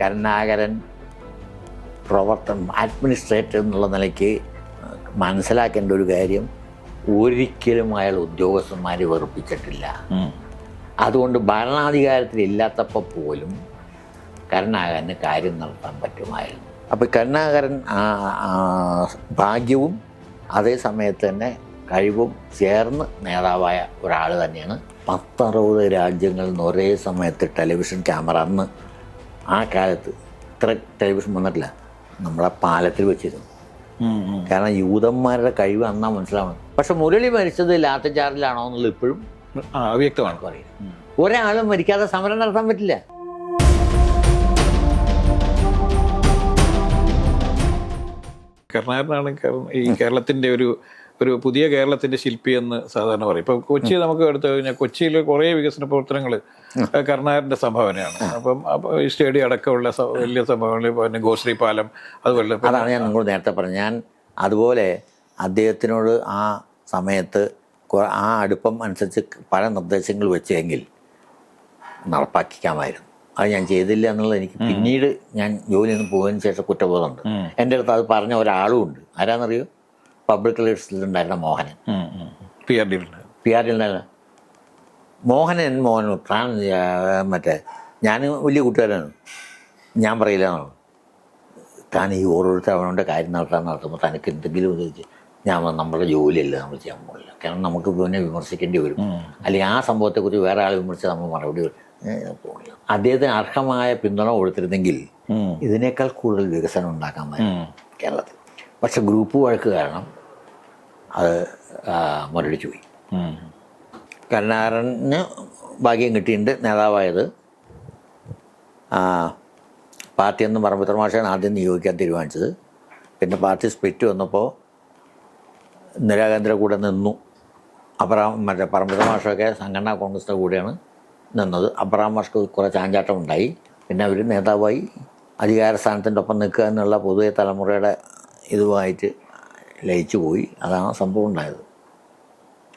കരുണാകരൻ പ്രവർത്തനം അഡ്മിനിസ്ട്രേറ്റർ എന്നുള്ള നിലയ്ക്ക് മനസ്സിലാക്കേണ്ട ഒരു കാര്യം ഒരിക്കലും അയാൾ ഉദ്യോഗസ്ഥന്മാരെ വെറുപ്പിച്ചിട്ടില്ല. അതുകൊണ്ട് ഭരണാധികാരത്തിൽ ഇല്ലാത്തപ്പോൾ പോലും കരുണാകരന് കാര്യം നടത്താൻ പറ്റുമായിരുന്നു. അപ്പോൾ കരുണാകരൻ ഭാഗ്യവും അതേ സമയത്ത് തന്നെ കഴിവും ചേർന്ന് നേതാവായ ഒരാൾ തന്നെയാണ്. പത്തറുപത് രാജ്യങ്ങളിൽ നിന്ന് ഒരേ സമയത്ത് ടെലിവിഷൻ ക്യാമറ അന്ന് ആ കാലത്ത് ഇത്ര ടെലിവിഷൻ വന്നിട്ടില്ല. നമ്മളെ പാലത്തിൽ വെച്ചിരുന്നു. കാരണം യൂതന്മാരുടെ കഴിവ് അന്നാ മനസ്സിലാവണം പക്ഷെ മുരളി മരിച്ചത് ലാത്തിച്ചാറിലാണോ എന്നുള്ളത് ഇപ്പോഴും അവ്യക്തമാണ് പറയുന്നത് ഒരാളും മരിക്കാതെ സമരം നടത്താൻ പറ്റില്ല. കർണാടനാണ് ഈ കേരളത്തിന്റെ ഒരു ഒരു പുതിയ കേരളത്തിന്റെ ശില്പി എന്ന് സാധാരണ പറയും. ഇപ്പൊ കൊച്ചി നമുക്ക് എടുത്തു കഴിഞ്ഞാൽ കൊച്ചിയിൽ കുറേ വികസന പ്രവർത്തനങ്ങൾ കർണാടന്റെ സംഭാവനയാണ്. അപ്പം ഈ സ്റ്റേഡിയം അടക്കമുള്ള വലിയ സംഭവങ്ങൾ പിന്നെ ഗോശ്രീ പാലം അതുപോലെ അതാണ് ഞാൻ നിങ്ങൾ നേരത്തെ പറഞ്ഞത്. ഞാൻ അതുപോലെ അദ്ദേഹത്തിനോട് ആ സമയത്ത് ആ അടുപ്പം അനുസരിച്ച് പല നിർദ്ദേശങ്ങൾ വെച്ചെങ്കിൽ നടപ്പാക്കിക്കാമായിരുന്നു. അത് ഞാൻ ചെയ്തില്ല എന്നുള്ളത് എനിക്ക് പിന്നീട് ഞാൻ ജോലിയിൽ നിന്ന് പോയതിന് ശേഷം കുറ്റബോധമുണ്ട്. എന്റെ അടുത്ത് അത് പറഞ്ഞ ഒരാളും ഉണ്ട്. ആരാന്നറിയോ? Public റിലേഷൻസിലുണ്ടായിരുന്ന Mohanan. P R D P R D P ആറിലുണ്ടായിരുന്ന Mohanan Mohan താൻ മറ്റേ ഞാൻ വലിയ കൂട്ടുകാരാണ്. ഞാൻ പറയില്ല. താൻ ഈ ഓരോരുത്തർ അവനവന്റെ കാര്യം നടത്താൻ നടത്തുമ്പോൾ തനിക്ക് എന്തെങ്കിലും ചോദിച്ച് ഞാൻ നമ്മുടെ ജോലിയല്ല നമ്മൾ ചെയ്യാൻ പോകില്ല കാരണം നമുക്ക് പിന്നെ വിമർശിക്കേണ്ടി വരും. അല്ലെങ്കിൽ ആ സംഭവത്തെക്കുറിച്ച് വേറെ ആൾ വിമർശിച്ച് നമ്മൾ മറുപടി വരും. പോകില്ല അദ്ദേഹത്തിന് അർഹമായ പിന്തുണ കൊടുത്തിരുന്നെങ്കിൽ ഇതിനേക്കാൾ കൂടുതൽ വികസനം ഉണ്ടാക്കാൻ. കേരളത്തിൽ. പക്ഷെ ഗ്രൂപ്പ് വഴക്ക് കാരണം അത് മുരടിച്ചു പോയി. കരുണാകരന് ഭാഗ്യം കിട്ടിയിട്ടുണ്ട് നേതാവായത്. പാർട്ടി എന്ന് പറമ്പിത്ര മാഷാണ് ആദ്യം നിയോഗിക്കാൻ തീരുമാനിച്ചത്. പിന്നെ പാർട്ടി സ്പ്ലിറ്റ് വന്നപ്പോൾ ഇന്ദിരാഗാന്ധിയുടെ കൂടെ നിന്നു. അബ്രഹാം മറ്റേ പറമ്പിത്ര മാഷൊക്കെ സംഘടനാ കോൺഗ്രസിന്റെ കൂടെയാണ് നിന്നത്. അബ്രഹാം മാഷ്ക്ക് കുറേ ചാഞ്ചാട്ടം ഉണ്ടായി. പിന്നെ അവർ നേതാവായി അധികാര സ്ഥാനത്തിന്റെ ഒപ്പം നിൽക്കുക എന്നുള്ള പൊതുവെ തലമുറയുടെ ഇതുമായിട്ട് ലയിച്ചു പോയി. അതാണ് സംഭവം ഉണ്ടായത്.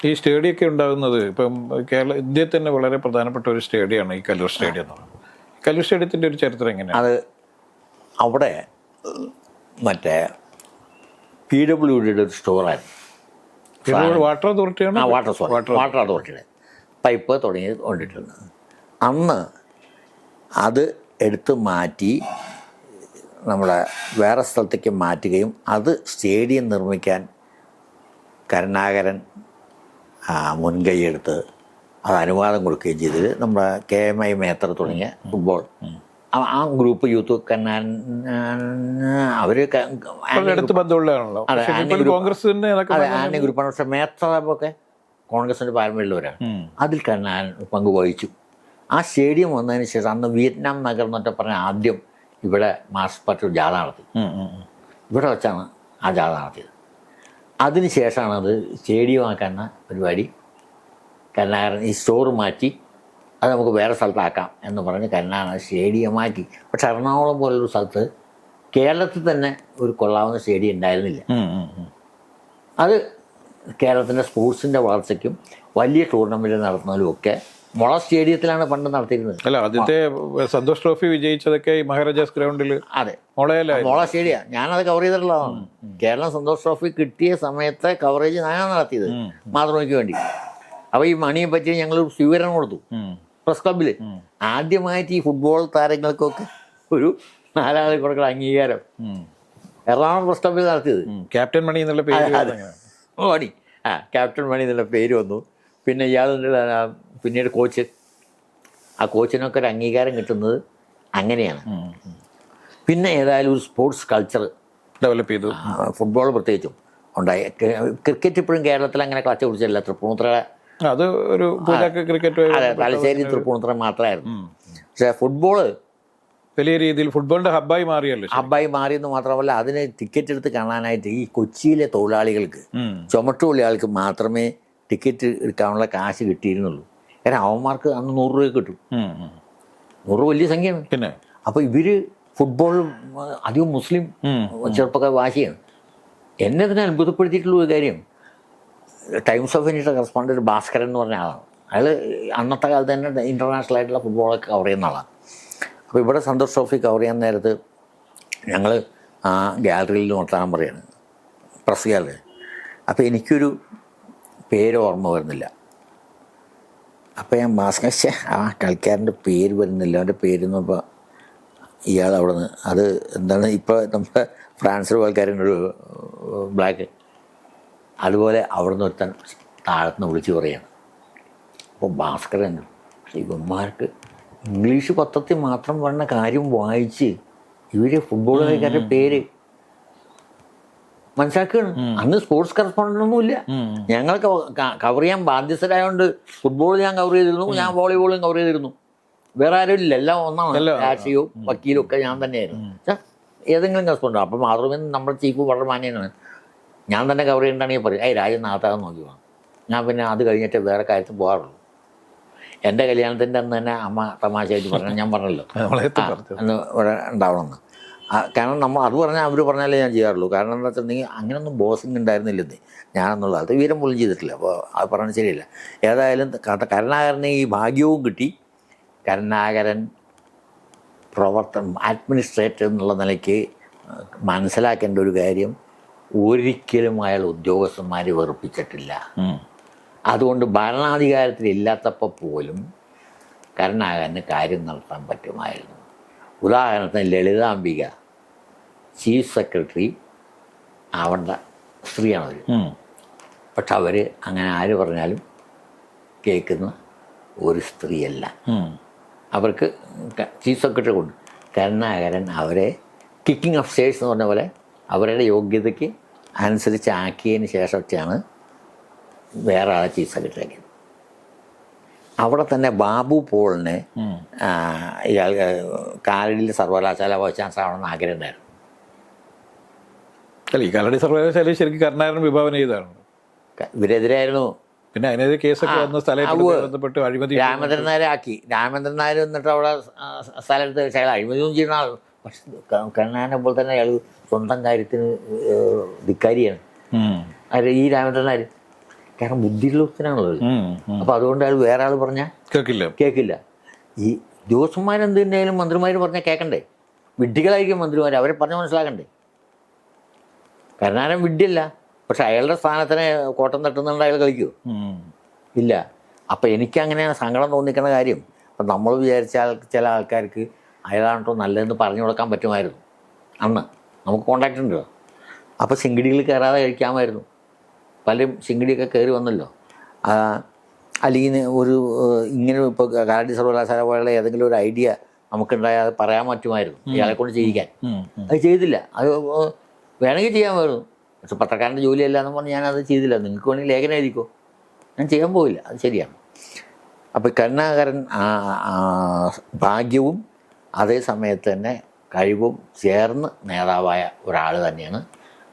ഈ സ്റ്റേഡിയം ഒക്കെ ഉണ്ടാകുന്നത് ഇപ്പം കേരള ഇന്ത്യയിൽ തന്നെ വളരെ പ്രധാനപ്പെട്ട ഒരു സ്റ്റേഡിയമാണ് ഈ കല്ലൂർ സ്റ്റേഡിയം എന്ന് പറയുന്നത്. കല്ലൂർ സ്റ്റേഡിയത്തിന്റെ ഒരു ചരിത്രം എങ്ങനെയാണ്? അത് അവിടെ മറ്റേ പി ഡബ്ല്യു ഡിയുടെ ഒരു സ്റ്റോറായിരുന്നു. വാട്ടർ അതോറിറ്റിയാണ്? ആ വാട്ടർ സോറി വാട്ടർ അതോറിറ്റിയുടെ. പൈപ്പ് തുടങ്ങി കൊണ്ടിട്ടുണ്ട് അന്ന് അത് എടുത്ത് മാറ്റി നമ്മളെ വേറെ സ്ഥലത്തേക്ക് മാറ്റുകയും അത് സ്റ്റേഡിയം നിർമ്മിക്കാൻ കരുണാകരൻ മുൻകൈയെടുത്ത് അത് അനുവാദം കൊടുക്കുകയും ചെയ്തത് നമ്മുടെ കെ എം ഐ മേത്തർ തുടങ്ങിയ ഫുട്ബോൾ. ആ- ഗ്രൂപ്പ് യൂത്ത് കന്നാൻ അടുത്ത് ബന്ധമുള്ളതാണല്ലോ. പക്ഷേ ആന്റി കോൺഗ്രസിന്റെ അതെ ആന്റി ഗ്രൂപ്പാണ്. പക്ഷെ മേത്തറൊക്കെ കോൺഗ്രസിന്റെ പാരമ്പര്യമുള്ളവരാണ്. അതിൽ കന്നാൻ പങ്ക് വഹിച്ചു ആ സ്റ്റേഡിയം വന്നതിന് ശേഷം അന്ന് വിയറ്റ്നാം നഗർ എന്നൊക്കെ പറഞ്ഞ ആദ്യം ഇവിടെ മാർസ് പാർട്ടി ജാഥ നടത്തി. ഇവിടെ വെച്ചാണ് ആ ജാഥ നടത്തിയത്. അതിന് ശേഷമാണ് അത് സ്റ്റേഡിയമാക്കുന്ന പരിപാടി. കരുണാകരൻ ഈ സ്റ്റോർ മാറ്റി അത് നമുക്ക് വേറെ സ്ഥലത്താക്കാം എന്ന് പറഞ്ഞ് കരുണാകരൻ സ്റ്റേഡിയം മാറ്റി പക്ഷെ എറണാകുളം പോലൊരു സ്ഥലത്ത് കേരളത്തിൽ തന്നെ ഒരു കൊള്ളാവുന്ന സ്റ്റേഡിയം ഉണ്ടായിരുന്നില്ല. അത് കേരളത്തിന്റെ സ്പോർട്സിന്റെ വളർച്ചയ്ക്കും വലിയ ടൂർണമെന്റ് നടത്തുന്നതിലും ഒക്കെ മുള സ്റ്റേഡിയത്തിലാണ് പണ്ട് നടത്തിയിരുന്നത്. അല്ല ആദ്യത്തെ സന്തോഷ് ട്രോഫി വിജയിച്ചതൊക്കെ ഈ മഹാരാജാസ് ഗ്രൗണ്ടിൽ അതെ. മോള സ്റ്റേഡിയം. ഞാനത് കവർ ചെയ്തിട്ടുള്ളതാണ്. കേരളം സന്തോഷ് ട്രോഫി കിട്ടിയ സമയത്തെ കവറേജ് ഞാനാണ് നടത്തിയത്. മാതൃഭൂമിക്ക് വേണ്ടി. അപ്പൊ ഈ മണിയെ പറ്റി ഞങ്ങൾ സ്വീകരണം കൊടുത്തു. പ്രസ് ക്ലബിൽ. ആദ്യമായിട്ട് ഈ ഫുട്ബോൾ താരങ്ങൾക്കൊക്കെ ഒരു നാലാളിൽ കൊടുക്കുന്ന അംഗീകാരം. എറണാകുളം പ്രസ് ക്ലബിൽ നടത്തിയത്. ക്യാപ്റ്റൻ മണി എന്നുള്ള പേര്. മണി. ആ ക്യാപ്റ്റൻ മണി എന്നുള്ള പേര് വന്നു. പിന്നെ ഇയാളുടെ പിന്നീട് കോച്ച് ആ കോച്ചിനൊക്കെ ഒരു അംഗീകാരം കിട്ടുന്നത് അങ്ങനെയാണ്. പിന്നെ ഏതായാലും ഒരു സ്പോർട്സ് കൾച്ചർ ഡെവലപ്പ് ചെയ്തു. ഫുട്ബോൾ പ്രത്യേകിച്ചും ഉണ്ടായി. ക്രിക്കറ്റ് ഇപ്പോഴും കേരളത്തിൽ അങ്ങനെ ക്ലച്ച് പിടിച്ചില്ല തൃപ്പൂണിത്തറ അത് ഒരു ക്രിക്കറ്റ് അതെ തലശ്ശേരി തൃപ്പൂണിത്തറ മാത്രമായിരുന്നു. പക്ഷേ ഫുട്ബോൾ വലിയ രീതിയിൽ ഫുട്ബോളിന്റെ ഹബ്ബായി മാറിയല്ലോ ഹബ്ബായി മാറിയെന്ന് മാത്രമല്ല അതിന് ടിക്കറ്റ് എടുത്ത് കാണാനായിട്ട് ഈ കൊച്ചിയിലെ തൊഴിലാളികൾക്ക്. ചുമട്ടുതൊഴിലാളികൾക്ക് മാത്രമേ ടിക്കറ്റ് എടുക്കാനുള്ള കാശ് കിട്ടിയിരുന്നുള്ളൂ. കാരണം അവന്മാർക്ക് അന്ന് നൂറ് രൂപ കിട്ടും. നൂറ് വലിയ സംഖ്യയാണ്. പിന്നെ? അപ്പോൾ ഇവർ ഫുട്ബോൾ അധികം മുസ്ലിം. ചെറുപ്പക്കാർ വാശിയാണ്. എന്നെ തന്നെ അത്ഭുതപ്പെടുത്തിയിട്ടുള്ള ഒരു കാര്യം ടൈംസ് ഓഫ് ഇന്ത്യയുടെ കറസ്പോണ്ടന്റ് ഭാസ്കരൻ എന്ന് പറഞ്ഞ ആളാണ്. അയാൾ അന്നത്തെ കാലത്ത് തന്നെ ഇന്റർനാഷണൽ ആയിട്ടുള്ള ഫുട്ബോളൊക്കെ കവർ ചെയ്യുന്ന ആളാണ്. അപ്പോൾ ഇവിടെ സന്തോഷ് ട്രോഫി കവർ ചെയ്യാൻ നേരത്ത് ഞങ്ങൾ ആ ഗാലറിയിൽ നോട്ടാൻ പറയാണ്. പ്രസ് ഗാലറി അപ്പോൾ എനിക്കൊരു പേര് ഓർമ്മ വരുന്നില്ല. അപ്പോൾ ഞാൻ ഭാസ്കർ ആ കളിക്കാരന്റെ പേര് വരുന്നില്ല. അവന്റെ പേര് എന്നപ്പോൾ ഇയാൾ അവിടെ നിന്ന് അത് എന്താണ് ഇപ്പോൾ നമ്മുടെ ഫ്രാൻസിൽ ഒരു ബ്ലാക്ക് അതുപോലെ അവിടെ നിന്ന് ഒരുത്തൻ താഴത്തുനിന്ന് വിളിച്ച് പറയാണ്. അപ്പോൾ ഭാസ്കരൻ പക്ഷേ ഇവന്മാർക്ക് ഇംഗ്ലീഷ് പത്രത്തിൽ മാത്രം പറഞ്ഞ കാര്യം വായിച്ച് ഇവർ ഫുട്ബോൾ കളിക്കാരുടെ പേര് മനസ്സിലാക്കുകയാണ്. അന്ന് സ്പോർട്സ് ഒന്നും ഇല്ല ഞങ്ങൾക്ക് കവർ ചെയ്യാൻ ബാധ്യസ്ഥരായതുകൊണ്ട് ഫുട്ബോൾ ഞാൻ കവർ ചെയ്തിരുന്നു ഞാൻ വോളിബോളും കവർ ചെയ്തിരുന്നു. വേറെ ആരും ഇല്ല എല്ലാം ഒന്നാണ്. രാഷ്ട്രീയവും വക്കീലും ഒക്കെ ഞാൻ തന്നെയായിരുന്നു. ഏതെങ്കിലും കറസ്പോണ്ടോ അപ്പം മാത്രമേ നമ്മുടെ ചീഫ് വളരെ മാന്യനാണ്. ഞാൻ തന്നെ കവർ ചെയ്യണ്ടാണെങ്കിൽ പറയും ഏയ് രാജ്യം നാത്താതെ നോക്കി വേണം ഞാൻ പിന്നെ അത് കഴിഞ്ഞിട്ട് വേറെ കാര്യത്തിൽ പോകാറുള്ളൂ. എന്റെ കല്യാണത്തിന്റെ അന്ന് തന്നെ അമ്മ തമാശയായിട്ട് പറഞ്ഞു ഞാൻ പറഞ്ഞല്ലോ. ഇവിടെ ഉണ്ടാവണമെന്ന്. കാരണം നമ്മൾ അത് പറഞ്ഞാൽ അവർ പറഞ്ഞാലേ ഞാൻ ചെയ്യാറുള്ളൂ. കാരണം എന്താ വെച്ചിട്ടുണ്ടെങ്കിൽ അങ്ങനെയൊന്നും ബോസിങ് ഉണ്ടായിരുന്നില്ലെന്നേ ഞാനെന്നുള്ള അത് വീരം പോലും ചെയ്തിട്ടില്ല. അപ്പോൾ അത് പറഞ്ഞാൽ ശരിയല്ല. ഏതായാലും കരുണാകരനെ കരുണാകരന് ഈ ഭാഗ്യവും കിട്ടി. കരുണാകരൻ പ്രവർത്തനം അഡ്മിനിസ്ട്രേറ്റർ എന്നുള്ള നിലയ്ക്ക് മനസ്സിലാക്കേണ്ട ഒരു കാര്യം ഒരിക്കലും അയാൾ ഉദ്യോഗസ്ഥന്മാരെ വെറുപ്പിച്ചിട്ടില്ല. അതുകൊണ്ട് ഭരണാധികാരത്തിൽ ഇല്ലാത്തപ്പോൾ പോലും കരുണാകരന് കാര്യം നടത്താൻ പറ്റുമായിരുന്നു. ഉദാഹരണത്തിന് ലളിതാംബിക ചീഫ് സെക്രട്ടറി ആവേണ്ട സ്ത്രീയാണവർ പക്ഷെ അവർ അങ്ങനെ ആര് പറഞ്ഞാലും കേൾക്കുന്ന ഒരു സ്ത്രീയല്ല. അവർക്ക് ചീഫ് സെക്രട്ടറി കൊണ്ട് കരുണാകരൻ അവരെ കിക്കിംഗ് ഓഫ് സ്റ്റേഴ്സ് എന്ന് പറഞ്ഞ പോലെ അവരുടെ യോഗ്യതയ്ക്ക് അനുസരിച്ച് ആക്കിയതിന് ശേഷമൊക്കെയാണ് വേറെ ആളെ ചീഫ് സെക്രട്ടറി ആക്കിയത്. അവിടെ തന്നെ ബാബു പോളിനെ ഇയാൾ കാലടിയിൽ സർവകലാശാല വൈസ് ചാൻസലർ ആവണമെന്ന് ആഗ്രഹം ഉണ്ടായിരുന്നു അല്ല ഈ കാലടി സർവകലാശാല ശരിക്കും കരുണാകരൻ വിഭാവന ചെയ്തതാണ് ക- ഇവരെതിരായിരുന്നു. പിന്നെ അതിനെതിരെ കേസൊക്കെ വന്ന സ്ഥലം ഉവ്വ്. ബന്ധപ്പെട്ട് അഴിമതി രാമചന്ദ്രൻ നായരെ ആക്കി രാമചന്ദ്രൻ നായർ എന്നിട്ട് അവിടെ സ്ഥലത്ത് അയാൾ അഴിമതിയൊന്നും ചെയ്യുന്ന ആൾ. പക്ഷെ കണ്ണാനെ പോലെ തന്നെ അയാൾ സ്വന്തം കാര്യത്തിന് ധിക്കാരിയാണ്. അല്ല ഈ രാമചന്ദ്രൻ നായർ കാരണം ബുദ്ധിയുള്ള ഒത്തിനാണല്ലോ അപ്പൊ അതുകൊണ്ട് അയാൾ വേറെ ആൾ പറഞ്ഞാൽ കേൾക്കില്ല. കേൾക്കില്ല. ഈ ഉദ്യോഗസ്ഥന്മാരെന്ത് തന്നെയാലും മന്ത്രിമാർ പറഞ്ഞാൽ കേൾക്കണ്ടേ വിഡ്ഢികളായിരിക്കും മന്ത്രിമാർ അവരെ പറഞ്ഞ മനസ്സിലാക്കണ്ടേ? കരുണാകരൻ വിഡ്ഢിയല്ല. പക്ഷെ അയാളുടെ സ്ഥാനത്തിന് കോട്ടം തട്ടുന്നുണ്ട് അയാൾ കളിക്കുമോ ഇല്ല. അപ്പം എനിക്ക് അങ്ങനെ സങ്കടം തോന്നിക്കുന്ന കാര്യം അപ്പം നമ്മൾ വിചാരിച്ചാൽ ചില ആൾക്കാർക്ക് അയാളാണോ നല്ലതെന്ന് പറഞ്ഞു കൊടുക്കാൻ പറ്റുമായിരുന്നു. അന്ന് നമുക്ക് കോണ്ടാക്റ്റ് ഉണ്ടോ അപ്പോൾ സിംഗിടികൾ കയറാതെ കഴിക്കാമായിരുന്നു. പലരും ചിങ്ങിടിയൊക്കെ കയറി വന്നല്ലോ. അല്ലെങ്കിൽ ഒരു ഇങ്ങനെ ഇപ്പോൾ കാലടി സർവകലാശാല പോലുള്ള ഏതെങ്കിലും ഒരു ഐഡിയ നമുക്കുണ്ടായാൽ അത് പറയാൻ പറ്റുമായിരുന്നു ഇയാളെ കൊണ്ട് ചെയ്യിക്കാൻ. അത് ചെയ്തില്ല. അത് വേണമെങ്കിൽ ചെയ്യാമായിരുന്നു പക്ഷെ പത്രക്കാരന്റെ ജോലിയല്ല എന്ന് പറഞ്ഞ് ഞാനത് ചെയ്തില്ല. നിങ്ങൾക്ക് വേണമെങ്കിൽ ലേഖനം എഴുതിക്കോ. ഞാൻ ചെയ്യാൻ പോയില്ല അത് ശരിയാണ്. അപ്പോൾ കരുണാകരൻ ഭാഗ്യവും അതേ സമയത്ത് തന്നെ കഴിവും ചേർന്ന് നേതാവായ ഒരാൾ തന്നെയാണ്.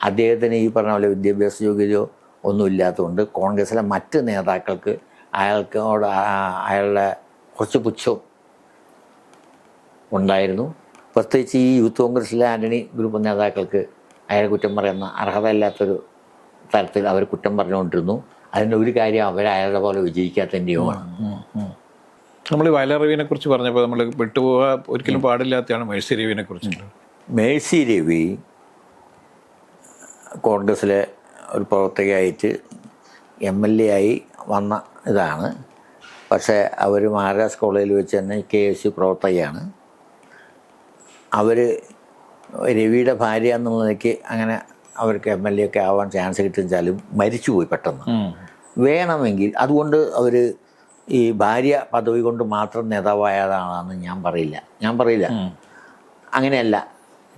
അദ്ദേഹത്തിന് ഈ പറഞ്ഞ പോലെ വിദ്യാഭ്യാസ യോഗ്യതയോ ഒന്നും കോൺഗ്രസ്സിലെ കോൺഗ്രസിലെ മറ്റ് നേതാക്കൾക്ക് അയാൾക്കോട് അയാളുടെ കുറച്ച് പുച്ഛവും ഉണ്ടായിരുന്നു. പ്രത്യേകിച്ച് ഈ യൂത്ത് കോൺഗ്രസിലെ ആന്റണി ഗ്രൂപ്പ് നേതാക്കൾക്ക് അയാളെ കുറ്റം പറയുന്ന അർഹതയില്ലാത്തൊരു തരത്തിൽ അവർ കുറ്റം പറഞ്ഞുകൊണ്ടിരുന്നു. അതിന്റെ ഒരു കാര്യം അവർ അയാളുടെ പോലെ വിജയിക്കാത്തതിന്റെയുമാണ്. നമ്മൾ വയലറിവിനെ കുറിച്ച് പറഞ്ഞപ്പോൾ നമ്മൾ വിട്ടുപോകാൻ ഒരിക്കലും പാടില്ലാത്തതാണ് മേഴ്സി രവിനെ കുറിച്ച്. മേഴ്സി രവി കോൺഗ്രസ്സിലെ ഒരു പ്രവർത്തകയായിട്ട് എം എൽ എ ആയി വന്ന ഇതാണ്. പക്ഷേ അവർ മഹാരാജ് കോളേജിൽ വെച്ച് തന്നെ കെ എസ് യു പ്രവർത്തകയാണ്. അവർ രവിയുടെ ഭാര്യ എന്നുള്ള നിലയ്ക്ക് അങ്ങനെ അവർക്ക് എം എൽ എ ഒക്കെ ആവാൻ ചാൻസ് കിട്ടിച്ചാലും മരിച്ചുപോയി പെട്ടെന്ന്. വേണമെങ്കിൽ അതുകൊണ്ട് അവർ ഈ ഭാര്യ പദവി കൊണ്ട് മാത്രം നേതാവായതാണെന്ന് ഞാൻ പറയില്ല. ഞാൻ പറയില്ല. അങ്ങനെയല്ല.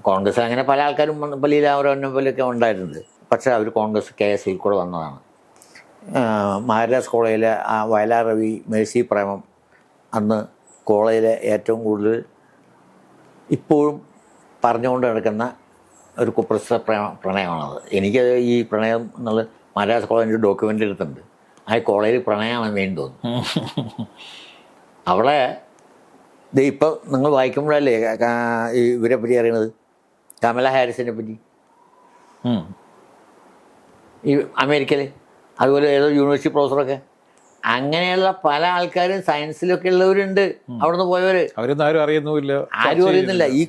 കോൺഗ്രസ് അങ്ങനെ പല ആൾക്കാരും പള്ളിയിൽ ലീലാവരം പോലെയൊക്കെ ഉണ്ടായിട്ടുണ്ട്. പക്ഷേ അവർ കോൺഗ്രസ് കെ എസ് സിയിൽ കൂടെ വന്നതാണ്. മഹാരാജ് കോളേജിലെ ആ വയലാർ രവി മേഴ്സി പ്രേമം അന്ന് കോളേജിലെ ഏറ്റവും കൂടുതൽ ഇപ്പോഴും പറഞ്ഞുകൊണ്ട് നടക്കുന്ന ഒരു കുപ്രസിദ്ധ പ്രേമ പ്രണയമാണത്. എനിക്ക് ഈ പ്രണയം എന്നുള്ളത് മഹാരാജ് കോളേജിന്റെ ഡോക്യുമെന്റ് എടുത്തിട്ടുണ്ട്. ആ കോളേജിൽ പ്രണയമാണ് വേണ്ടി തോന്നുന്നു. അവിടെ ഇത് ഇപ്പോൾ നിങ്ങൾ വായിക്കുമ്പോഴല്ലേ ഇവരെ പറ്റി അറിയണത് കമല ഹാരിസിനെ പറ്റി. ഈ അമേരിക്കയിൽ അതുപോലെ ഏതോ യൂണിവേഴ്സിറ്റി പ്രൊഫസറൊക്കെ അങ്ങനെയുള്ള പല ആൾക്കാരും സയൻസിലൊക്കെ ഉള്ളവരുണ്ട്. അവിടുന്ന് പോയവര്. അവരൊന്നും ആരും അറിയുന്നില്ല ആരും അറിയുന്നില്ല. ഈ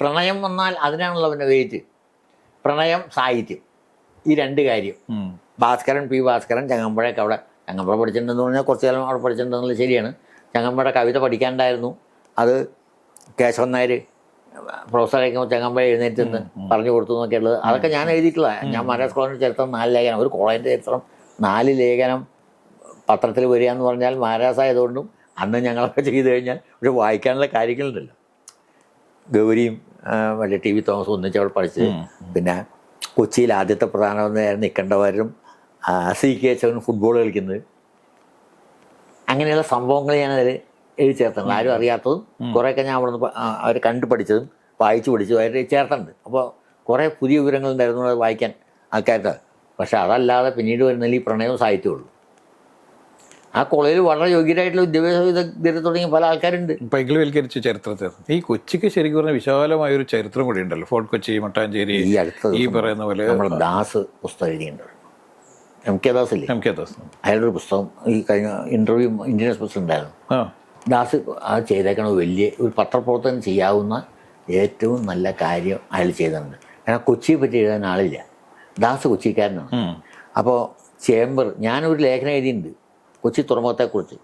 പ്രണയം വന്നാൽ അതിനാണല്ലോ അവന്റെ വെയിറ്റ് പ്രണയം സാഹിത്യം. ഈ രണ്ട് കാര്യം. ഭാസ്കരൻ പി ഭാസ്കരൻ ചങ്ങമ്പുഴയൊക്കെ അവിടെ ചങ്ങമ്പുഴ പഠിച്ചിട്ടുണ്ടെന്ന് പറഞ്ഞാൽ കുറച്ച് കാലം അവിടെ പഠിച്ചിട്ടുണ്ടെന്നുള്ളത് ശരിയാണ്. ചങ്ങമ്പുഴ കവിത പഠിക്കാണ്ടായിരുന്നു അത് കേശവൻ നായർ പ്രൊഫസർ ചങ്ങമ്പഴ എഴുന്നേറ്റെന്ന് പറഞ്ഞു കൊടുത്തു എന്നൊക്കെ ഉള്ളത് അതൊക്കെ ഞാൻ എഴുതിയിട്ടുള്ള ഞാൻ മദ്രാസ് കോളേജിന്റെ ചരിത്രം നാല് ലേഖനം. ഒരു കോളേജിന്റെ ചരിത്രം നാല് ലേഖനം പത്രത്തിൽ വരിക എന്ന് പറഞ്ഞാൽ മഹാരാജ് ആയതുകൊണ്ടും അന്ന് ഞങ്ങളൊക്കെ ചെയ്തു കഴിഞ്ഞാൽ ഒരു വായിക്കാനുള്ള കാര്യങ്ങളുണ്ടല്ലോ. ഗൗരിയും മറ്റേ ടി വി തോമസും ഒന്നിച്ച് അവിടെ പഠിച്ചത് പിന്നെ കൊച്ചിയിൽ ആദ്യത്തെ പ്രധാനമന്ത്രിയായിരുന്നു നിൽക്കേണ്ടവരും സി കെ എച്ചവനും ഫുട്ബോൾ കളിക്കുന്നത്. അങ്ങനെയുള്ള സംഭവങ്ങൾ ഞാൻ അതിൽ എഴുതി ചേർത്തിട്ടുണ്ട് ആരും അറിയാത്തതും കുറേയൊക്കെ ഞാൻ അവിടെ നിന്ന് അവർ കണ്ടു പഠിച്ചതും വായിച്ചു പഠിച്ചതും അവരെ ചേർത്തിട്ടുണ്ട്. അപ്പോൾ കുറേ പുതിയ വിവരങ്ങൾ ഉണ്ടായിരുന്നു അത് വായിക്കാൻ ആൾക്കാർക്ക് പക്ഷെ അതല്ലാതെ പിന്നീട് വരുന്നതിൽ ഈ പ്രണയവും സാഹിത്യമുള്ളൂ ആ കോളേജിൽ വളരെ യോഗ്യരായിട്ടുള്ള വിദ്യാഭ്യാസ വിദഗ്ധരെ തുടങ്ങിയ പല ആൾക്കാരുണ്ട്. പൈകിൾവൽക്കരിച്ച ചരിത്രത്തെ ഈ കൊച്ചിക്ക് ശരിക്കും പറഞ്ഞ വിശാലമായ ഒരു ചരിത്രം കൂടി ഉണ്ടല്ലോ. ഫോർട്ട് കൊച്ചി മട്ടാഞ്ചേരി ഈ അടുത്ത ഈ പറയുന്ന പോലെ നമ്മുടെ ദാസ് പുസ്തകം എഴുതിയിട്ടുണ്ട്. എം കെ ദാസ് ഇല്ലേ? M K Das. അയാളുടെ പുസ്തകം ഈ കഴിഞ്ഞ ഇന്റർവ്യൂ ഇന്ത്യൻ എക്സ്പ്രസ് ഉണ്ടായിരുന്നു. ആ. ദാസ് അത് ചെയ്തേക്കണ വലിയ ഒരു പത്രപ്രവർത്തനം ചെയ്യാവുന്ന ഏറ്റവും നല്ല കാര്യം അയാൾ ചെയ്തിട്ടുണ്ട്. കാരണം കൊച്ചിയെ പറ്റി എഴുതാൻ ആളില്ല. ദാസ് കൊച്ചിക്കാരനാണ്. അപ്പോൾ ചേംബർ ഞാനൊരു ലേഖനം എഴുതിയിട്ടുണ്ട് കൊച്ചി തുറമുഖത്തെക്കുറിച്ച്.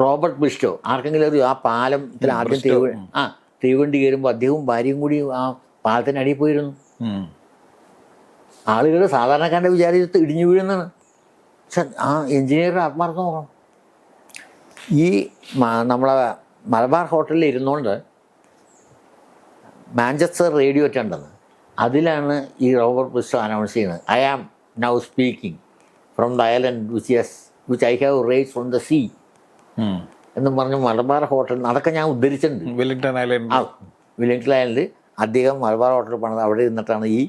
റോബർട്ട് ബിസ്റ്റോ ആർക്കെങ്കിലും ഒരു ആ പാലത്തിൽ ആദ്യം തീവ ആ തീവണ്ടി കയറുമ്പോൾ അദ്ദേഹവും ഭാര്യയും കൂടി ആ പാലത്തിനടിയിൽ പോയിരുന്നു. ഉം. ആളുകൾ സാധാരണക്കാരന്റെ വിചാരിച്ചത് ഇടിഞ്ഞു വീഴുന്നതാണ്. പക്ഷെ ആ എഞ്ചിനീയറുടെ ആത്മാർത്ഥം നോക്കണം. ഈ നമ്മളെ മലബാർ ഹോട്ടലിൽ ഇരുന്നുകൊണ്ട് മാഞ്ചസ്റ്റർ റേഡിയോ ഉണ്ടെന്ന് അതിലാണ് ഈ റോബർട്ട് ബിസ്റ്റോ അനൗൺസ് ചെയ്യുന്നത് I am now speaking from the island which yes which I have race from the sea. എന്നും പറഞ്ഞ് മലബാർ ഹോട്ടൽ അതൊക്കെ ഞാൻ ഉദ്ധരിച്ചിട്ടുണ്ട് വെല്ലിംഗ്ടൺ ഐലൻഡ് ആ വില്ലിംഗ്ടൺ ഐലൻഡ് അദ്ദേഹം മലബാർ ഹോട്ടൽ പണിത് അവിടെ ഇരുന്നിട്ടാണ് ഈ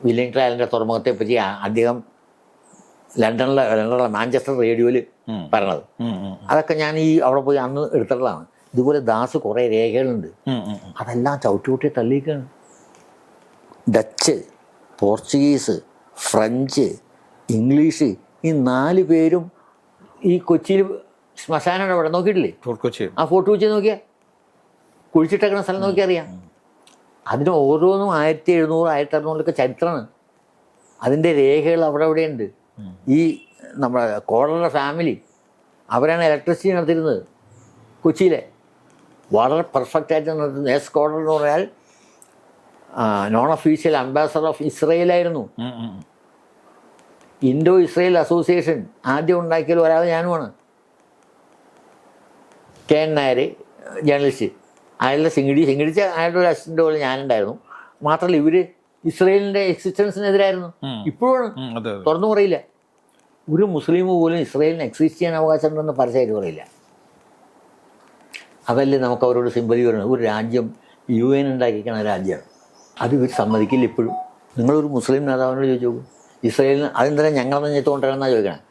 വില്ലിംഗ്ടൺ ഐലൻഡിന്റെ തുറമുഖത്തെ പറ്റി അദ്ദേഹം ലണ്ടനിലെ ലണ്ടനിലെ മാഞ്ചസ്റ്റർ റേഡിയോയിൽ. പറഞ്ഞത് അതൊക്കെ ഞാൻ ഈ അവിടെ പോയി അന്ന് എടുത്തിട്ടുള്ളതാണ്. ഇതുപോലെ ദാസ് കുറേ രേഖകളുണ്ട്. അതെല്ലാം ചവിട്ടിയൂട്ടി തള്ളിയിരിക്കുകയാണ്. ഡച്ച് പോർച്ചുഗീസ് ഫ്രഞ്ച് ഇംഗ്ലീഷ് ഈ നാല് പേരും ഈ കൊച്ചിയിൽ ശ്മശാനം അവിടെ നോക്കിയിട്ടില്ലേ? ഫോർട്ട് കൊച്ചി. ആ ഫോർട്ട് കൊച്ചി നോക്കിയാൽ കുഴിച്ചിട്ടേക്കണ സ്ഥലം നോക്കി അറിയാം. അതിന് ഓരോന്നും ആയിരത്തി എഴുന്നൂറ് ആയിരത്തി അറുന്നൂറിലൊക്കെ ചരിത്രമാണ്. അതിന്റെ രേഖകൾ അവിടെ അവിടെയുണ്ട്. ഈ നമ്മുടെ കോളറുടെ ഫാമിലി അവരാണ് ഇലക്ട്രിസിറ്റി നടത്തിയിരുന്നത്. കൊച്ചിയിലെ വളരെ പെർഫെക്റ്റ് ആയിട്ട് നടത്തുന്നത് എസ് കോളർ എന്ന് പറഞ്ഞാൽ നോൺ ഒഫീഷ്യൽ അംബാസഡർ ഓഫ് ഇസ്രയേലായിരുന്നു. ഇൻഡോ ഇസ്രയേൽ അസോസിയേഷൻ ആദ്യം ഉണ്ടാക്കിയ ഒരാൾ ഞാനുമാണ്. കെ എൻ നായർ ജേർണലിസ്റ്റ് അയാളുടെ സിംഗിടി സിംഗിടിച്ച അയാളുടെ ഒരു അസിസ്റ്റന്റ് പോലെ ഞാനുണ്ടായിരുന്നു. മാത്രമല്ല ഇവർ ഇസ്രയേലിന്റെ എക്സിസ്റ്റൻസിനെതിരായിരുന്നു ഇപ്പോഴും തുറന്നു പറയില്ല. ഒരു മുസ്ലിം പോലും ഇസ്രയേലിന് എക്സിസ്റ്റ് ചെയ്യാൻ അവകാശം ഉണ്ടെന്ന് പരസ്യമായിട്ട് പറയില്ല. അതല്ലേ നമുക്ക് അവരോട് സിമ്പതി വരുന്നത് ഒരു രാജ്യം യു എൻ ഉണ്ടാക്കിക്കണ രാജ്യമാണ് അത് ഇവർ സമ്മതിക്കില്ല ഇപ്പോഴും. നിങ്ങളൊരു മുസ്ലിം നേതാവിനോട് ചോദിച്ചു ഇസ്രയേലിന് അതെന്തിനാ ഞങ്ങൾ നെഞ്ഞത്ത് ചോദിക്കണം?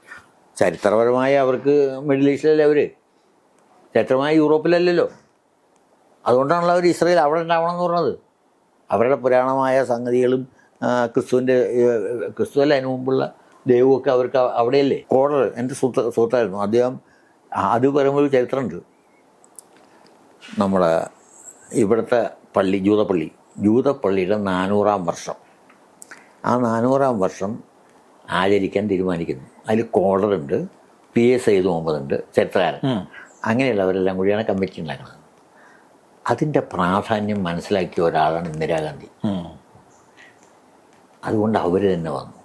ചരിത്രപരമായി അവർക്ക് മിഡിൽ ഈസ്റ്റിലല്ലേ അവർ ചരിത്രമായി യൂറോപ്പിലല്ലല്ലോ. അതുകൊണ്ടാണല്ലോ അവർ ഇസ്രയേൽ അവിടെ ഉണ്ടാവണം എന്ന് പറഞ്ഞത്. അവരുടെ പുരാണമായ സംഗതികളും ക്രിസ്തുവിന്റെ ക്രിസ്തു അല്ല മുമ്പുള്ള ദൈവമൊക്കെ അവർക്ക് അവിടെയല്ലേ? കോടർ എന്റെ സുഹൃത്ത് സുഹൃത്തായിരുന്നു. അദ്ദേഹം അത് പറയുമ്പോൾ ചരിത്രമുണ്ട്. നമ്മുടെ ഇവിടുത്തെ പള്ളി ജൂതപ്പള്ളി. ജൂതപ്പള്ളിയുടെ നാനൂറാം വർഷം. ആ നാനൂറാം വർഷം ആചരിക്കാൻ തീരുമാനിക്കുന്നു. അതിൽ കോളറുണ്ട് പി എസ് ഐ മുഹമ്മദുണ്ട് ചരിത്രകാരൻ. അങ്ങനെയുള്ളവരെല്ലാം കൂടിയാണ് കമ്മിറ്റി ഉണ്ടാക്കുന്നത്. അതിന്റെ പ്രാധാന്യം മനസ്സിലാക്കിയ ഒരാളാണ് ഇന്ദിരാഗാന്ധി. അതുകൊണ്ട് അവർ തന്നെ വന്നു.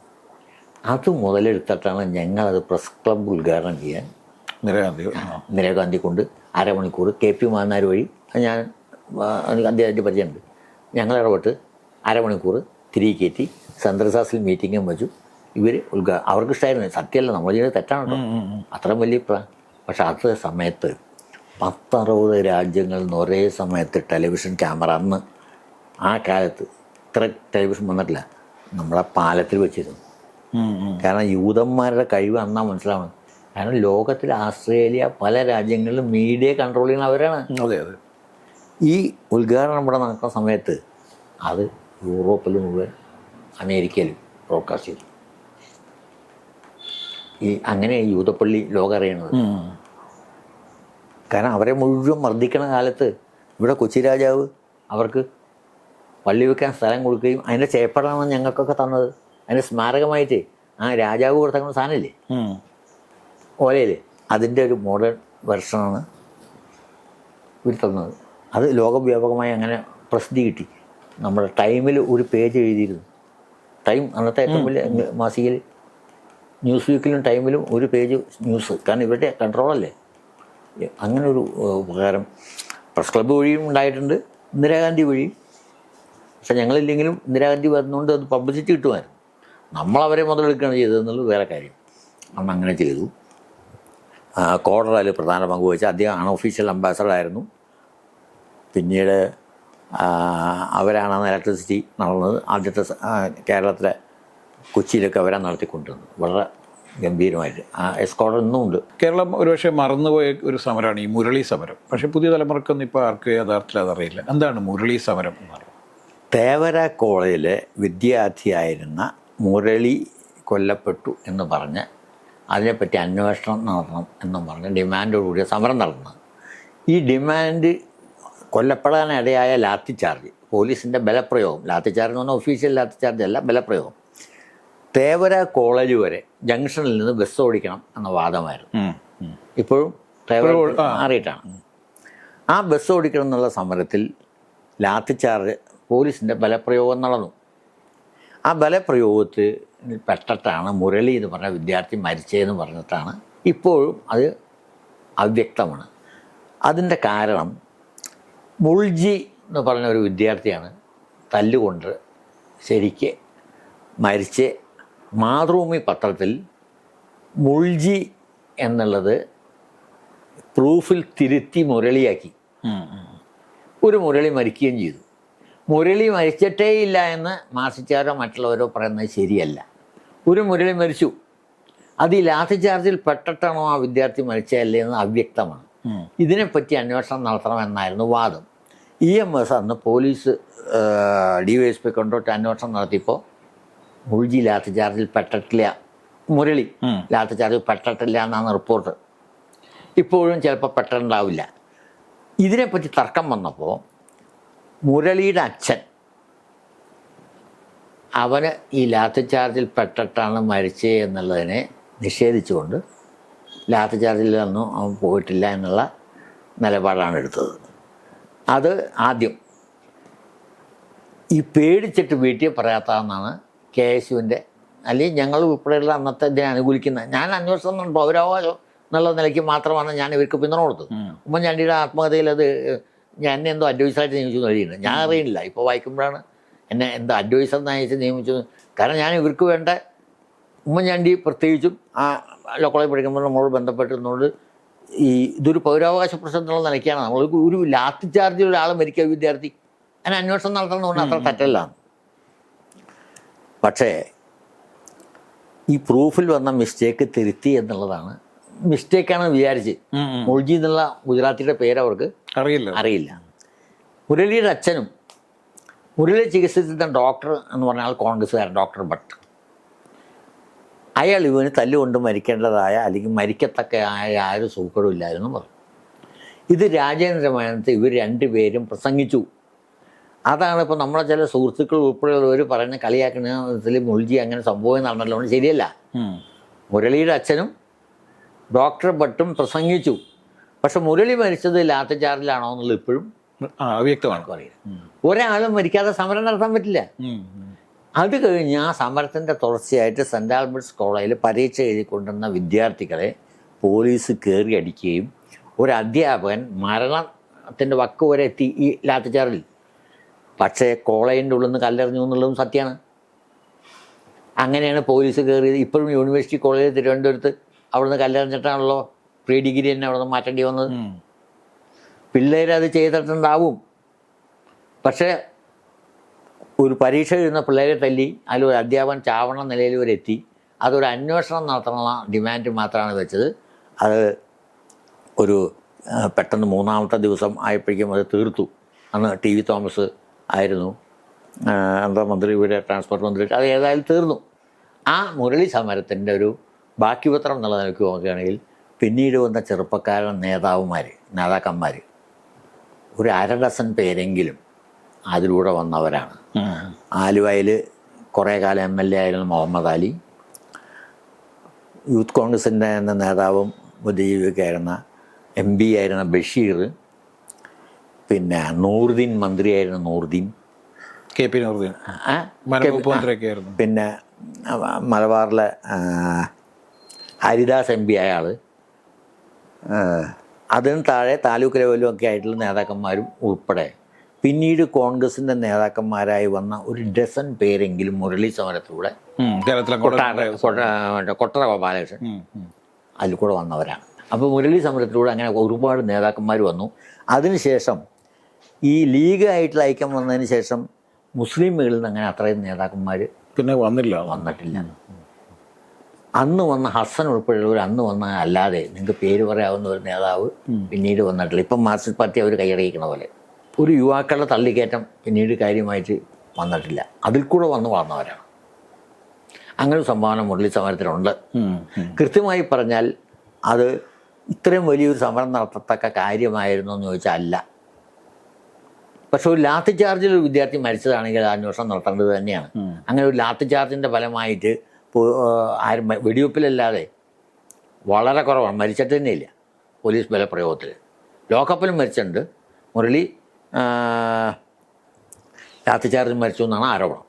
അത് മുതലെടുത്തിട്ടാണ് ഞങ്ങളത് പ്രസ് ക്ലബ്ബ് ഉദ്ഘാടനം ചെയ്യാൻ ഇന്ദിരാഗാന്ധി നിരഗാന്ധി ഇന്ദിരാഗാന്ധി കൊണ്ട് അരമണിക്കൂർ. കെ പി മാന്നാർ വഴി ഞാൻ അദ്ദേഹത്തിന്റെ പരിചയമുണ്ട്. ഞങ്ങൾ ഇടപെട്ട് അരമണിക്കൂർ തിരികെ കയറ്റി സെൻട്രൽ മീറ്റിങ്ങും വെച്ചു. ഇവർ ഉദ്ഘാ അവർക്ക് ഇഷ്ടമായിരുന്നു സത്യമല്ല നമ്മൾ ചെയ്യുന്നത് തെറ്റാണ് കേട്ടോ. ഉം, ഉം, ഉം. അത്രയും വലിയ പ്രാ പക്ഷെ അത് സമയത്ത് പത്തറുപത് രാജ്യങ്ങളിൽ നിന്ന് ഒരേ സമയത്ത് ടെലിവിഷൻ ക്യാമറ അന്ന് ആ കാലത്ത് ഇത്ര ടെലിവിഷൻ വന്നിട്ടില്ല. നമ്മളെ പാലത്തിൽ വെച്ചിരുന്നു. കാരണം യൂതന്മാരുടെ കഴിവ് അന്നാ മനസ്സിലാവണം കാരണം ലോകത്തിൽ ആസ്ട്രേലിയ പല രാജ്യങ്ങളിലും മീഡിയ കൺട്രോൾ ചെയ്യുന്ന അവരാണ്. അതെ അതെ. ഈ ഉദ്ഘാടനം ഇവിടെ നടക്കുന്ന സമയത്ത് അത് യൂറോപ്പിൽ മുഴുവൻ അമേരിക്കയിലും ബ്രോഡ്കാസ്റ്റ് ചെയ്തു. ഈ അങ്ങനെ യൂതപ്പള്ളി ലോകം അറിയണത്. കാരണം അവരെ മുഴുവൻ മർദ്ദിക്കണ കാലത്ത് ഇവിടെ കൊച്ചി രാജാവ് അവർക്ക് പള്ളി വെക്കാൻ സ്ഥലം കൊടുക്കുകയും അതിന്റെ ചേപ്പടാണ് ഞങ്ങൾക്കൊക്കെ തന്നത്. അതിന്റെ സ്മാരകമായിട്ട് ആ രാജാവ് കൊടുത്തങ്ങുന്ന സാധനമില്ലേ? ഓലയില്ലേ അതിന്റെ ഒരു മോഡേൺ വെർഷനാണ് ഇവർ തന്നത്. അത് ലോകവ്യാപകമായി അങ്ങനെ പ്രസിദ്ധി കിട്ടി. നമ്മുടെ ടൈമിൽ ഒരു പേജ് എഴുതിയിരുന്നു. ടൈം അന്നത്തെ ഏറ്റവും വലിയ മാസികയിൽ ന്യൂസ് വീക്കിലും ടൈമിലും ഒരു പേജ് ന്യൂസ്. കാരണം ഇവരുടെ കൺട്രോളല്ലേ? അങ്ങനെ ഒരു ഉപകാരം. പ്രസ് ക്ലബ്ബ് വഴിയും ഉണ്ടായിട്ടുണ്ട്. ഇന്ദിരാഗാന്ധി വഴി പക്ഷെ ഞങ്ങളില്ലെങ്കിലും ഇന്ദിരാഗാന്ധി വരുന്നതുകൊണ്ട് അത് പബ്ലിസിറ്റി കിട്ടുമായിരുന്നു. നമ്മളവരെ മുതലെടുക്കുകയാണ് ചെയ്തതെന്നുള്ളത് വേറെ കാര്യം. അന്ന് അങ്ങനെ ചെയ്തു. കോഡർ അതിൽ പ്രധാന പങ്ക് വഹിച്ച അദ്ദേഹം അൺഒഫീഷ്യൽ അംബാസഡർ ആയിരുന്നു. പിന്നീട് അവരാണ് അന്ന് ഇലക്ട്രിസിറ്റി നടന്നത്. ആദ്യത്തെ കേരളത്തിലെ കൊച്ചിയിലൊക്കെ അവരാ നടത്തിക്കൊണ്ടിരുന്നത്. വളരെ ഗംഭീരമായിട്ട്. ആ എസ്കോഡർ ഇന്നും ഉണ്ട്. കേരളം ഒരുപക്ഷെ മറന്നുപോയ ഒരു സമരമാണ് ഈ മുരളി സമരം. പക്ഷെ പുതിയ തലമുറക്കൊന്നും ഇപ്പോൾ ആർക്ക് യഥാർത്ഥത്തിൽ അതറിയില്ല എന്താണ് മുരളി സമരം എന്ന് പറയുന്നത്? തേവര കോളേജിലെ വിദ്യാർത്ഥിയായിരുന്ന മുരളി കൊല്ലപ്പെട്ടു എന്ന് പറഞ്ഞ് അതിനെപ്പറ്റി അന്വേഷണം നടത്തണം എന്നും പറഞ്ഞ് ഡിമാൻഡോടുകൂടിയ സമരം നടന്നത് ഈ ഡിമാൻഡ് കൊല്ലപ്പെടാനിടയായ ലാത്തി ചാർജ് പോലീസിന്റെ ബലപ്രയോഗം. ലാത്തി ചാർജ് എന്ന് പറഞ്ഞാൽ ഒഫീഷ്യൽ ലാത്തി ചാർജ് അല്ല ബലപ്രയോഗം. തേവര കോളേജ് വരെ ജംഗ്ഷനിൽ നിന്ന് ബസ് ഓടിക്കണം എന്ന വാദമായിരുന്നു. ഇപ്പോഴും തേവര. മാറിയിട്ടാണ്. ആ ബസ് ഓടിക്കണം എന്നുള്ള സമരത്തിൽ ലാത്തി ചാർജ് പോലീസിന്റെ ബലപ്രയോഗം നടന്നു. ആ ബലപ്രയോഗത്തിൽ പെട്ടിട്ടാണ് മുരളി എന്ന് പറഞ്ഞ വിദ്യാർത്ഥി മരിച്ചതെന്ന് പറഞ്ഞിട്ടാണ് ഇപ്പോഴും അത് അവ്യക്തമാണ്. അതിന്റെ കാരണം മുൾജി എന്ന് പറഞ്ഞ ഒരു വിദ്യാർത്ഥിയാണ് തല്ലുകൊണ്ട് ശരിക്ക് മരിച്ച്. മാതൃഭൂമി പത്രത്തിൽ മുൾജി എന്നുള്ളത് പ്രൂഫിൽ തിരുത്തി മുരളിയാക്കി. ഒരു മുരളി മരിക്കുകയും ചെയ്തു. മുരളി മരിച്ചിട്ടേ ഇല്ല എന്ന് മാസിച്ചാരോ മറ്റുള്ളവരോ പറയുന്നത് ശരിയല്ല. ഒരു മുരളി മരിച്ചു. അത് ഈ ലാത്തി ചാർജിൽ പെട്ടിട്ടാണോ ആ വിദ്യാർത്ഥി മരിച്ചതല്ലേ എന്ന് അവ്യക്തമാണ്. ഇതിനെപ്പറ്റി അന്വേഷണം നടത്തണമെന്നായിരുന്നു വാദം. ഇ എം എസ് അന്ന് police D Y S P കൊണ്ടോട്ട് അന്വേഷണം നടത്തിയപ്പോൾ മുൾജി ലാത്തി ചാർജിൽ പെട്ടിട്ടില്ല. മുരളി. ലാത്തി ചാർജിൽ പെട്ടിട്ടില്ല എന്നാണ് റിപ്പോർട്ട്. ഇപ്പോഴും ചിലപ്പോൾ പെട്ടിട്ടുണ്ടാവില്ല. ഇതിനെപ്പറ്റി തർക്കം വന്നപ്പോൾ മുരളിയുടെ അച്ഛൻ. അവന് ഈ ലാത്തി ചാർജിൽ പെട്ടിട്ടാണ് മരിച്ചത് എന്നുള്ളതിനെ നിഷേധിച്ചുകൊണ്ട് ലാത്തി ചാർജിലൊന്നും അവൻ പോയിട്ടില്ല എന്നുള്ള നിലപാടാണ് എടുത്തത്. അത് ആദ്യം ഈ പേടിച്ചിട്ട് വീട്ടിൽ പറയാത്തതെന്നാണ് കെ എസ് യുവിന്റെ അല്ലെങ്കിൽ ഞങ്ങൾ ഉൾപ്പെടെയുള്ള അന്നത്തെ ഇതിനെ അനുകൂലിക്കുന്ന ഞാൻ അന്വേഷണം പൗരാവകാശം എന്നുള്ള നിലയ്ക്ക് മാത്രമാണ് ഞാൻ ഇവർക്ക് പിന്തുണ കൊടുത്തത്. ഉമ്മൻചാണ്ടിയുടെ ആത്മകഥയിൽ അത് ഞാൻ എന്നെ എന്തോ അഡ്വൈസറായിട്ട് നിയമിച്ചു അറിയില്ല. ഞാൻ അറിയില്ല ഇപ്പോൾ വായിക്കുമ്പോഴാണ് എന്നെ എന്താ അഡ്വൈസർ നയിച്ച് നിയമിച്ചു. കാരണം ഞാൻ ഇവർക്ക് വേണ്ട ഉമ്മൻചാണ്ടി പ്രത്യേകിച്ചും ആ ലോ കോളേജ് പഠിക്കുമ്പോൾ നമ്മളോട് ബന്ധപ്പെട്ടിരുന്നതുകൊണ്ട് ഈ ഇതൊരു പൗരാവകാശ പ്രശ്നം എന്നുള്ള നിലയ്ക്കാണ്. നമ്മൾ ഒരു ലാത്തി ചാർജിൽ ഒരാൾ മരിക്കുക വിദ്യാർത്ഥി. അതിന് അന്വേഷണം നടത്തണമെന്ന് അത്ര തെറ്റല്ല. പക്ഷേ ഈ പ്രൂഫിൽ വന്ന മിസ്റ്റേക്ക് തിരുത്തി എന്നുള്ളതാണ്. മിസ്റ്റേക്കാണെന്ന് വിചാരിച്ച്. മുൾജി എന്നുള്ള ഗുജറാത്തിയുടെ പേര് അവർക്ക് അറിയില്ല. അറിയില്ല. മുരളിയുടെ അച്ഛനും മുരളി ചികിത്സിച്ചിരുന്ന ഡോക്ടർ എന്ന് പറഞ്ഞാൽ കോൺഗ്രസ്സുകാരൻ ഡോക്ടർ ഭട്ട്. അയാൾ ഇവന് തല്ലുകൊണ്ട് മരിക്കേണ്ടതായ അല്ലെങ്കിൽ മരിക്കത്തക്കയായ ആരും സൂക്കടും ഇല്ലായിരുന്നു പറഞ്ഞു. ഇത് രാജേന്ദ്ര മേനത്ത് ഇവർ രണ്ടുപേരും പ്രസംഗിച്ചു. അതാണ് ഇപ്പോൾ നമ്മളെ ചില സുഹൃത്തുക്കൾ ഉൾപ്പെടെയുള്ളവർ പറയുന്ന കളിയാക്കണത്തിൽ മുൾജി അങ്ങനെ സംഭവം നടന്നല്ലോ ശരിയല്ല. മുരളിയുടെ അച്ഛനും ഡോക്ടർ ഭട്ടും പ്രസംഗിച്ചു. പക്ഷെ മുരളി മരിച്ചത് ലാത്തി ചാർജിലാണോ എന്നുള്ളത് ഇപ്പോഴും ആർക്കും അറിയില്ല ഒരാളും മരിക്കാതെ സമരം നടത്താൻ പറ്റില്ല. അത് കഴിഞ്ഞ് ആ സമരത്തിന്റെ തുടർച്ചയായിട്ട് സെന്റ് ആൽബർട്ട്സ് കോളേജിൽ പരീക്ഷ എഴുതിക്കൊണ്ടിരുന്ന വിദ്യാർത്ഥികളെ പോലീസ് കയറി അടിക്കുകയും ഒരു അധ്യാപകൻ മരണത്തിന്റെ വക്ക് വരെ എത്തി ഈ ലാത്തിച്ചാറിൽ പക്ഷേ കോളേജിന്റെ ഉള്ളിൽ നിന്ന് കല്ലെറിഞ്ഞു എന്നുള്ളതും സത്യമാണ്. അങ്ങനെയാണ് പോലീസ് കയറിയത്. ഇപ്പോഴും യൂണിവേഴ്സിറ്റി കോളേജ് തിരുവനന്തപുരത്ത് അവിടുന്ന് കല്ലെറിഞ്ഞിട്ടാണല്ലോ പ്രീ ഡിഗ്രി തന്നെ അവിടെ നിന്ന് മാറ്റേണ്ടി വന്നത്. പിള്ളേരത് ചെയ്തിട്ടുണ്ടാവും. പക്ഷേ ഒരു പരീക്ഷ എഴുതുന്ന പിള്ളേരെ തല്ലി അതിൽ ഒരു അധ്യാപകൻ ചാവണ നിലയിൽ വരെ എത്തി. അതൊരു അന്വേഷണം നടത്തണമെന്ന ഡിമാൻഡ് മാത്രമാണ് വെച്ചത്. അത് ഒരു പെട്ടെന്ന് മൂന്നാമത്തെ ദിവസം ആയപ്പോഴേക്കും അത് തീർത്തു. അന്ന് ടി വി തോമസ് ആയിരുന്നു. എന്താ മന്ത്രി ഇവിടെ ട്രാൻസ്പോർട്ട് മന്ത്രി. അത് ഏതായാലും തീർന്നു. ആ മുരളി സമരത്തിന്റെ ഒരു ബാക്കി പത്രം എന്നുള്ള നിലയ്ക്ക് നോക്കുകയാണെങ്കിൽ പിന്നീട് വന്ന ചെറുപ്പക്കാരൻ നേതാവുമാർ നേതാക്കന്മാർ ഒരു അര ഡസൻ പേരെങ്കിലും അതിലൂടെ വന്നവരാണ്. ആലുവയിൽ കുറേ കാലം എം എൽ എ ആയിരുന്ന മുഹമ്മദ് അലി യൂത്ത് കോൺഗ്രസിന്റെ എന്ന നേതാവും ബുദ്ധിജീവിക്കായിരുന്ന എം പി ആയിരുന്ന ബഷീർ പിന്നെ നൂറുദ്ദീൻ മന്ത്രിയായിരുന്ന നൂറുദ്ദീൻ കെ പി നൂറുദ്ദീൻ പിന്നെ മലബാറിലെ ഹരിദാസ് എം പി ആയ ആൾ അതിന് താഴെ താലൂക്ക് ലെവലും ഒക്കെ ആയിട്ടുള്ള നേതാക്കന്മാരും ഉൾപ്പെടെ. പിന്നീട് കോൺഗ്രസിന്റെ നേതാക്കന്മാരായി വന്ന ഒരു ഡസൻ പേരെങ്കിലും മുരളി സമരത്തിലൂടെ കൊട്ടറ ഗോപാലകൃഷ്ണൻ. അതിൽ കൂടെ വന്നവരാണ്. അപ്പോൾ മുരളി സമരത്തിലൂടെ അങ്ങനെ ഒരുപാട് നേതാക്കന്മാർ വന്നു. അതിനുശേഷം ഈ ലീഗ് ആയിട്ടുള്ള ഐക്യം വന്നതിന് ശേഷം മുസ്ലിം മേളിൽ നിന്ന് അങ്ങനെ അത്രയും നേതാക്കന്മാർ പിന്നെ വന്നില്ല. വന്നിട്ടില്ല. അന്ന് വന്ന ഹസൻ ഉൾപ്പെടെയുള്ളവർ അന്ന് വന്ന അല്ലാതെ നിങ്ങൾക്ക് പേര് പറയാവുന്ന ഒരു നേതാവ് പിന്നീട് വന്നിട്ടില്ല. ഇപ്പം മാർസിസ്റ്റ് പാർട്ടി അവർ കൈയടയിക്കണ പോലെ. ഒരു യുവാക്കളുടെ തള്ളിക്കയറ്റം പിന്നീട് കാര്യമായിട്ട് വന്നിട്ടില്ല. അതിൽ കൂടെ വന്ന് വളർന്നവരാണ്. അങ്ങനെ ഒരു സംഭാവന മുരളി സമരത്തിനുണ്ട്. കൃത്യമായി പറഞ്ഞാൽ അത് ഇത്രയും വലിയൊരു സമരം നടത്തത്തക്ക കാര്യമായിരുന്നു എന്ന് ചോദിച്ചാൽ അല്ല. പക്ഷെ ഒരു ലാത്തി ചാർജിൽ ഒരു വിദ്യാർത്ഥി മരിച്ചതാണെങ്കിൽ ആ അന്വേഷണം നടത്തേണ്ടത് തന്നെയാണ്. അങ്ങനെ ഒരു ലാത്തി ചാർജിന്റെ ഫലമായിട്ട് ആരും വെടിവെപ്പിലല്ലാതെ വളരെ കുറവാണ്. മരിച്ചിട്ട് തന്നെയില്ല. പോലീസ് ബലപ്രയോഗത്തിൽ. ലോക്കപ്പിലും മരിച്ചിട്ടുണ്ട്. മുരളി ലാത്തി ചാർജ് മരിച്ചു എന്നാണ് ആരോപണം.